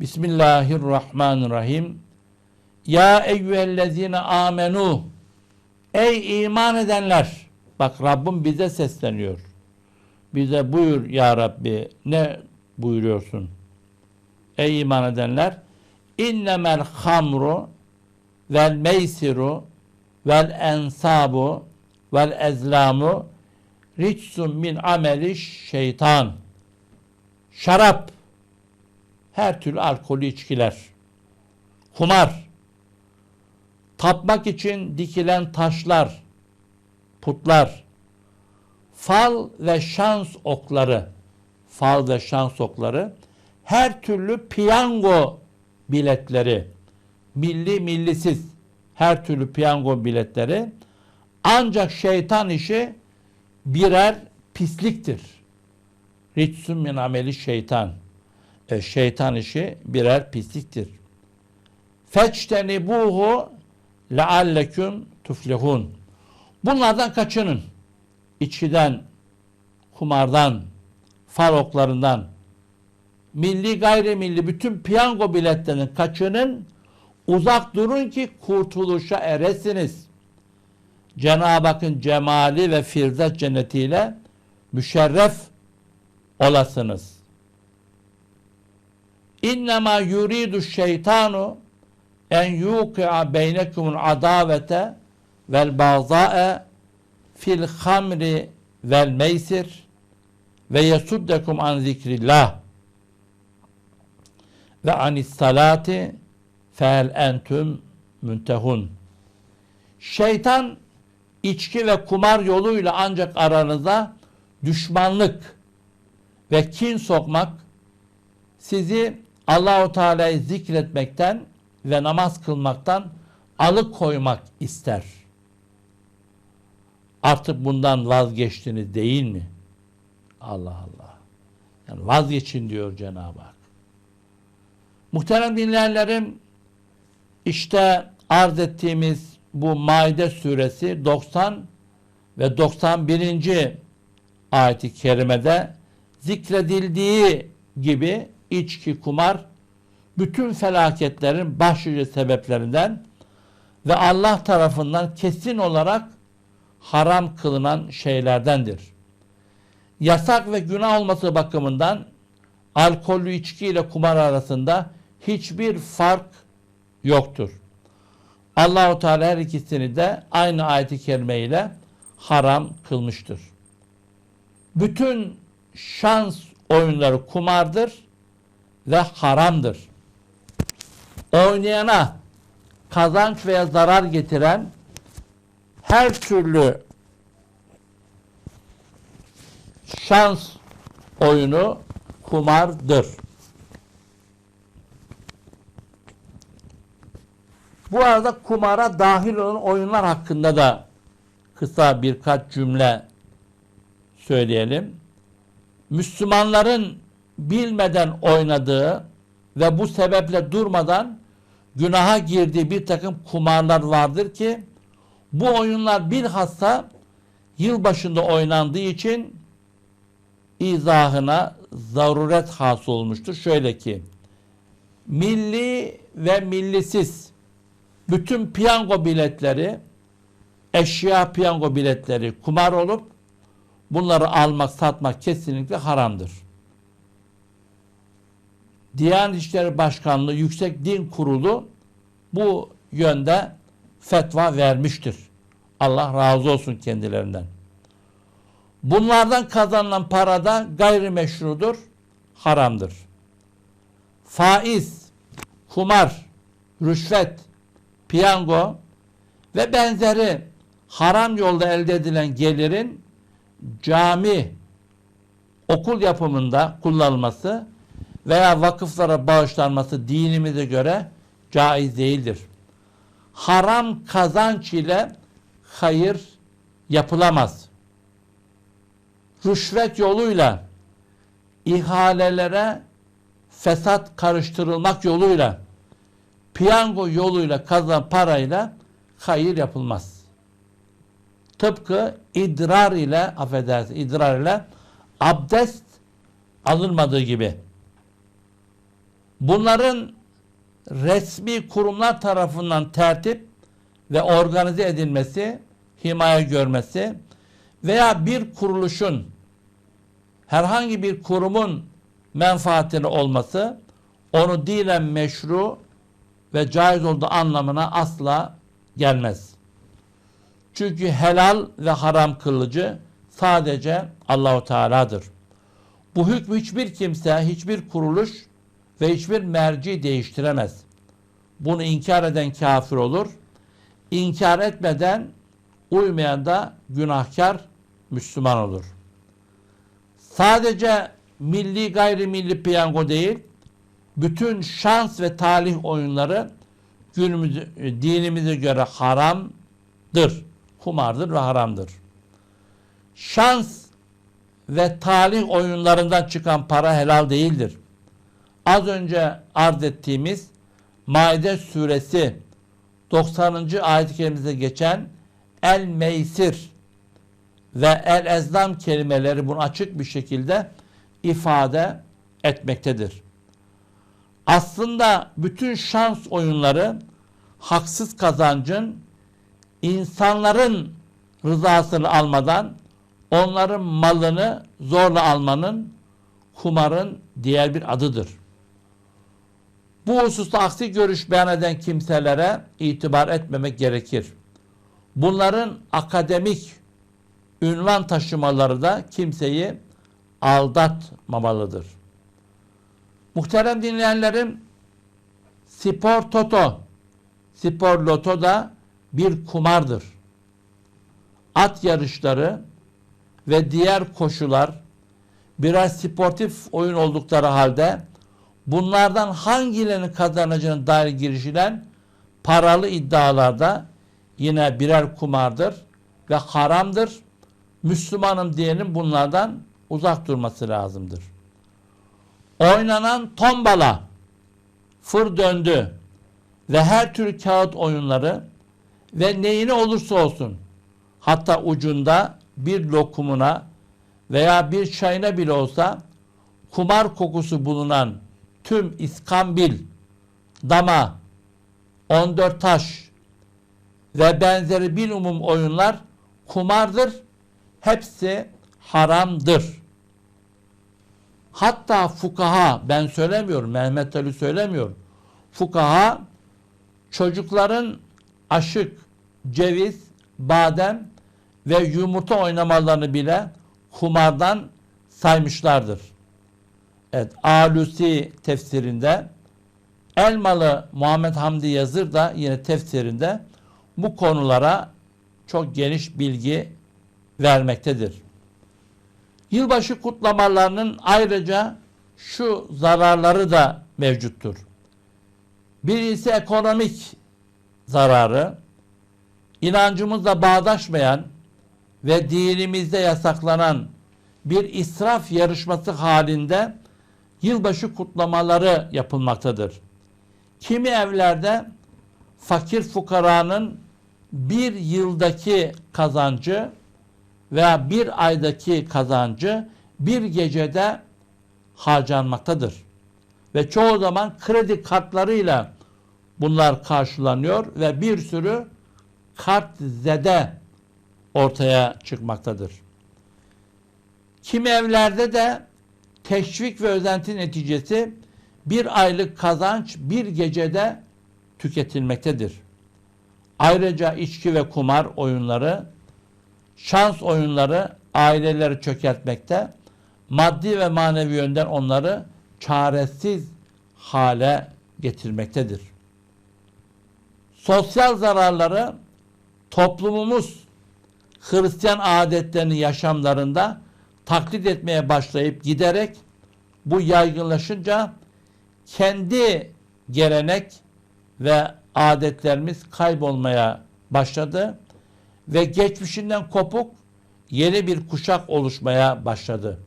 Bismillahirrahmanirrahim. Ya eyyühellezine amenu. Ey iman edenler. Bak Rabbim bize sesleniyor. Bize buyur ya Rabbi. Ne buyuruyorsun? Ey iman edenler. İnnemel hamru vel meysiru vel ensabu vel ezlamu ricsun min ameli şeytan. Şarap, her türlü alkolü içkiler, kumar, tapmak için dikilen taşlar, putlar, fal ve şans okları, fal ve şans okları, her türlü piyango biletleri, milli millisiz. Her türlü piyango biletleri. Ancak şeytan işi birer pisliktir. Ritsun min ameli şeytan. E, şeytan işi birer pisliktir. Feçtenibuhu lealleküm tuflihun. Bunlardan kaçının. İçkiden, kumardan, fal oklarından, milli gayrimilli bütün piyango biletlerinin kaçının uzak durun ki kurtuluşa eresiniz. Cenab-ı Hakk'ın cemali ve firdevs cennetiyle müşerref olasınız. İnnemâ yuridu şeytanu en yuki'a beynekumul adavete vel bazâe fil hamri vel meysir ve yesuddekum an zikrillah ve anis salati fel entüm müntehun. Şeytan içki ve kumar yoluyla ancak aranıza düşmanlık ve kin sokmak sizi Allahu Teala'yı zikretmekten ve namaz kılmaktan alıkoymak ister. Artık bundan vazgeçtiniz değil mi? Allah Allah. Yani vazgeçin diyor Cenab-ı Hak. Muhterem dinleyenlerim işte arz ettiğimiz bu Maide suresi 90 ve 91. ayeti kerimede zikredildiği gibi içki, kumar bütün felaketlerin başlıca sebeplerinden ve Allah tarafından kesin olarak haram kılınan şeylerdendir. Yasak ve günah olması bakımından alkollü içki ile kumar arasında hiçbir fark yoktur. Allahu Teala her ikisini de aynı ayeti kerime ile haram kılmıştır. Bütün şans oyunları kumardır ve haramdır. Oynayana kazanç veya zarar getiren her türlü şans oyunu kumardır. Bu arada kumara dahil olan oyunlar hakkında da kısa birkaç cümle söyleyelim. Müslümanların bilmeden oynadığı ve bu sebeple durmadan günaha girdiği bir takım kumarlar vardır ki bu oyunlar bilhassa yılbaşında oynandığı için izahına zaruret hasıl olmuştur. Şöyle ki milli ve millisiz bütün piyango biletleri eşya piyango biletleri kumar olup bunları almak satmak kesinlikle haramdır. Diyanet İşleri Başkanlığı Yüksek Din Kurulu bu yönde fetva vermiştir. Allah razı olsun kendilerinden. Bunlardan kazanılan para da gayrimeşrudur, haramdır. Faiz, kumar, rüşvet, piyango ve benzeri haram yolda elde edilen gelirin cami, okul yapımında kullanılması veya vakıflara bağışlanması dinimize göre caiz değildir. Haram kazanç ile hayır yapılamaz. Rüşvet yoluyla ihalelere fesat karıştırılmak yoluyla piyango yoluyla kazan parayla hayır yapılmaz. Tıpkı idrar ile affedersin idrar ile abdest alınmadığı gibi. Bunların resmi kurumlar tarafından tertip ve organize edilmesi, himaye görmesi veya bir kuruluşun herhangi bir kurumun menfaatine olması onu dinen meşru ve caiz olduğu anlamına asla gelmez. Çünkü helal ve haram kılıcı sadece Allahu Teala'dır. Bu hükmü hiçbir kimse, hiçbir kuruluş ve hiçbir merci değiştiremez. Bunu inkar eden kafir olur. İnkar etmeden uymayan da günahkar Müslüman olur. Sadece milli gayrimilli piyango değil, bütün şans ve talih oyunları günümüz dinimize göre haramdır. Kumardır ve haramdır. Şans ve talih oyunlarından çıkan para helal değildir. Az önce arz ettiğimiz Maide suresi 90. ayet-i kerimede geçen el meysir ve el ezdam kelimeleri bunu açık bir şekilde ifade etmektedir. Aslında bütün şans oyunları haksız kazancın insanların rızasını almadan onların malını zorla almanın kumarın diğer bir adıdır. Bu hususta aksi görüş beyan eden kimselere itibar etmemek gerekir. Bunların akademik ünvan taşımaları da kimseyi aldatmamalıdır. Muhterem dinleyenlerim, spor toto, spor loto da bir kumardır. At yarışları ve diğer koşular birer sportif oyun oldukları halde bunlardan hangilerinin kazanacağına dair girişilen paralı iddialarda yine birer kumardır ve haramdır. Müslümanım diyenin bunlardan uzak durması lazımdır. Oynanan tombala, fır döndü ve her tür kağıt oyunları ve neyine olursa olsun hatta ucunda bir lokumuna veya bir çayına bile olsa kumar kokusu bulunan tüm iskambil, dama, 14 taş ve benzeri bir umum oyunlar kumardır. Hepsi haramdır. Hatta fukaha, ben söylemiyorum, Mehmet Ali söylemiyor. Fukaha çocukların aşık, ceviz, badem ve yumurta oynamalarını bile kumardan saymışlardır. Evet, Alusi tefsirinde Elmalı Muhammed Hamdi Yazır da yine tefsirinde bu konulara çok geniş bilgi vermektedir. Yılbaşı kutlamalarının ayrıca şu zararları da mevcuttur. Birincisi ekonomik zararı, inancımızla bağdaşmayan ve dinimizde yasaklanan bir israf yarışması halinde yılbaşı kutlamaları yapılmaktadır. Kimi evlerde fakir fukaranın bir yıldaki kazancı veya bir aydaki kazancı bir gecede harcanmaktadır. Ve çoğu zaman kredi kartlarıyla bunlar karşılanıyor ve bir sürü kart zede ortaya çıkmaktadır. Kimi evlerde de teşvik ve özenti neticesi bir aylık kazanç bir gecede tüketilmektedir. Ayrıca içki ve kumar oyunları, şans oyunları aileleri çökertmekte, maddi ve manevi yönden onları çaresiz hale getirmektedir. Sosyal zararları toplumumuz Hristiyan adetlerini yaşamlarında taklit etmeye başlayıp giderek bu yaygınlaşınca kendi gelenek ve adetlerimiz kaybolmaya başladı ve geçmişinden kopuk yeni bir kuşak oluşmaya başladı.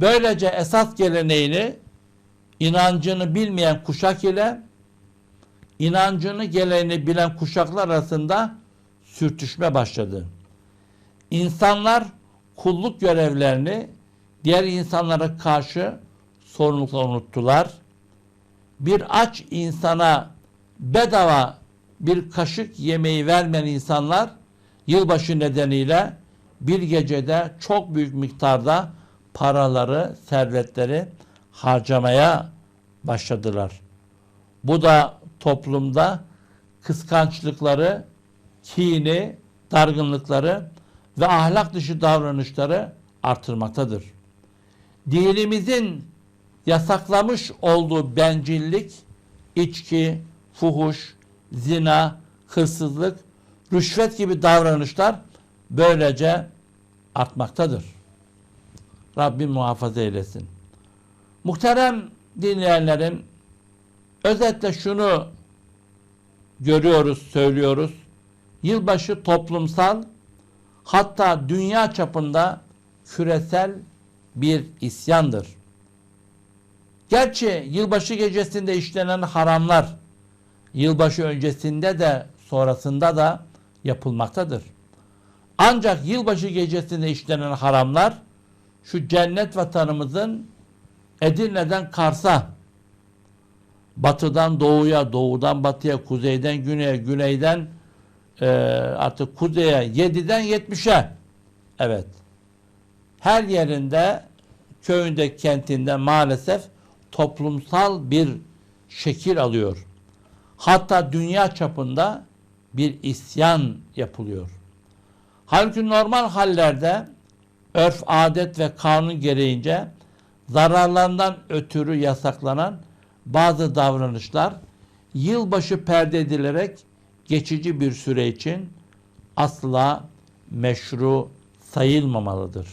Böylece esas geleneğini inancını bilmeyen kuşak ile inancını geleneğini bilen kuşaklar arasında sürtüşme başladı. İnsanlar kulluk görevlerini diğer insanlara karşı sorumlulukla unuttular bir aç insana bedava bir kaşık yemeği vermeyen insanlar yılbaşı nedeniyle bir gecede çok büyük miktarda paraları, servetleri harcamaya başladılar. Bu da toplumda kıskançlıkları, kini, dargınlıkları ve ahlak dışı davranışları artırmaktadır. Dinimizin yasaklamış olduğu bencillik, içki, fuhuş, zina, hırsızlık, rüşvet gibi davranışlar böylece artmaktadır. Rabbim muhafaza eylesin. Muhterem dinleyenlerim, özetle şunu görüyoruz, söylüyoruz. Yılbaşı toplumsal, hatta dünya çapında küresel bir isyandır. Gerçi yılbaşı gecesinde işlenen haramlar, yılbaşı öncesinde de sonrasında da yapılmaktadır. Ancak yılbaşı gecesinde işlenen haramlar, şu cennet vatanımızın Edirne'den Kars'a, batıdan doğuya, doğudan batıya, kuzeyden güneye, güneyden e, artık kuzeye, 7'den 70'e. Evet. Her yerinde, köyünde, kentinde maalesef toplumsal bir şekil alıyor. Hatta dünya çapında bir isyan yapılıyor. Halbuki normal hallerde örf, adet ve kanun gereğince zararlarından ötürü yasaklanan bazı davranışlar yılbaşı perde edilerek geçici bir süre için asla meşru sayılmamalıdır.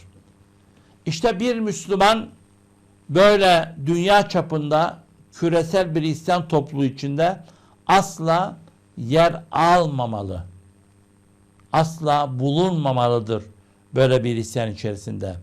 İşte bir Müslüman böyle dünya çapında küresel bir isyan topluluğu içinde asla yer almamalı. Asla bulunmamalıdır böyle bir isyan içerisinde.